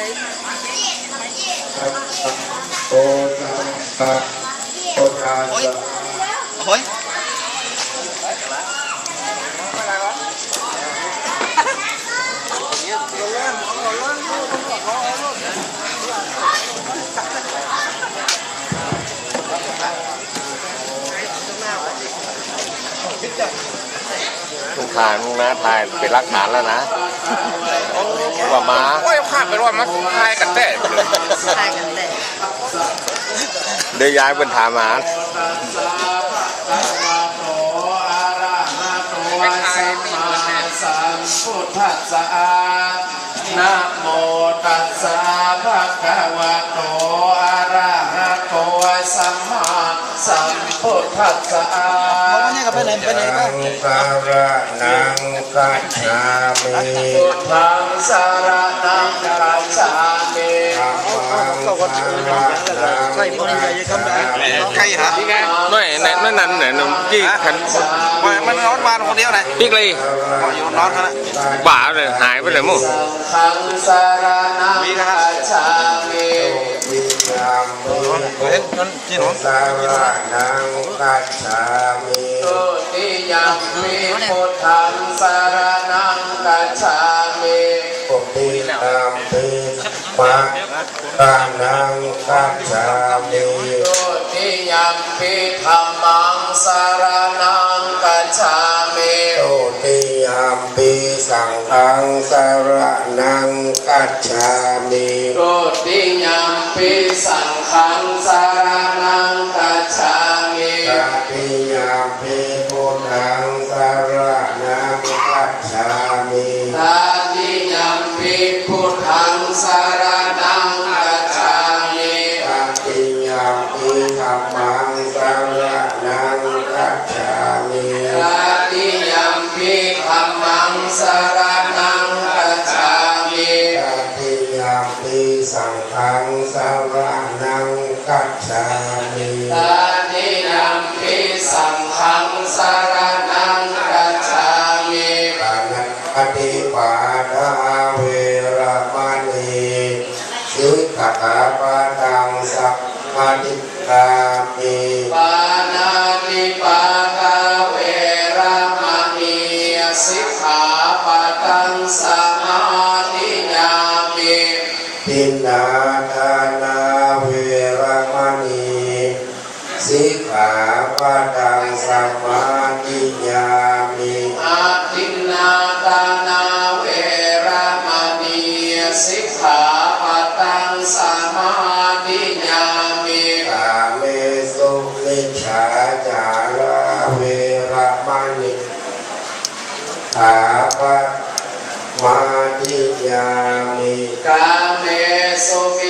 โอตัสสะโอตัสสะโอ้ยมึงถ่ายมึงนะถ่ายเป็นหลักฐานแล้วนะว่ามา โอ้ยภาพเป็นว่ามันคล้ายกันแต่ใช่กันแต่เดี๋ยวย้ายเป็นถามหาไม่ทายไม่เหมือนแน่สัมพุทธัสสะนะโมตัสสะภะคะวะโตอะระหะโตสัมมา สัมพุทธัสสะไปไหนไปไหนก็นังสารนังกัจฉามิพุทธังสารนังกัจฉามิธัมมังนังใช่พวกนี้ใหญ่คำแบบใครฮะนี่ไงไม่นนั่นนั่นนนุ่มกี้คันมันนอนบ้านคนเดียวไหนพี่กลีอยู่นอนเขาละป่าเลยหายไปไหนมั่งขังสาร เห็นนั่นที่นสารนังกัจฉามิตุติยังมิพุทธังสารนังกัจฉามิปุติตัมปิปะกานังกัจฉามิตุติยังปิธรรมังสารนังกัจฉามิตุติยังปิสังฆังสารนังกัจฉามิตุติยังปิสังฆังส จามิตติยังปิธรรมังสารนังกัจฉามิตติยังปิสังฆังสารนังกัจฉามิตติยังปิสังฆังสารนังกัจฉามิปานัปฏิปาทาเวรมณีสิกขาปะทังสัพพะทิกามิปานาติปา สิกขาปะทังสมาธิยามิทินนาทานาเวระมณีสิกขาปะทังสมาธิยามิอาทินนาทานาเวระมณีสิกขาปะทังสมาธิยามิกาเมสุมิจฉาจา อาปะมาทิยามิกาเมสุมิ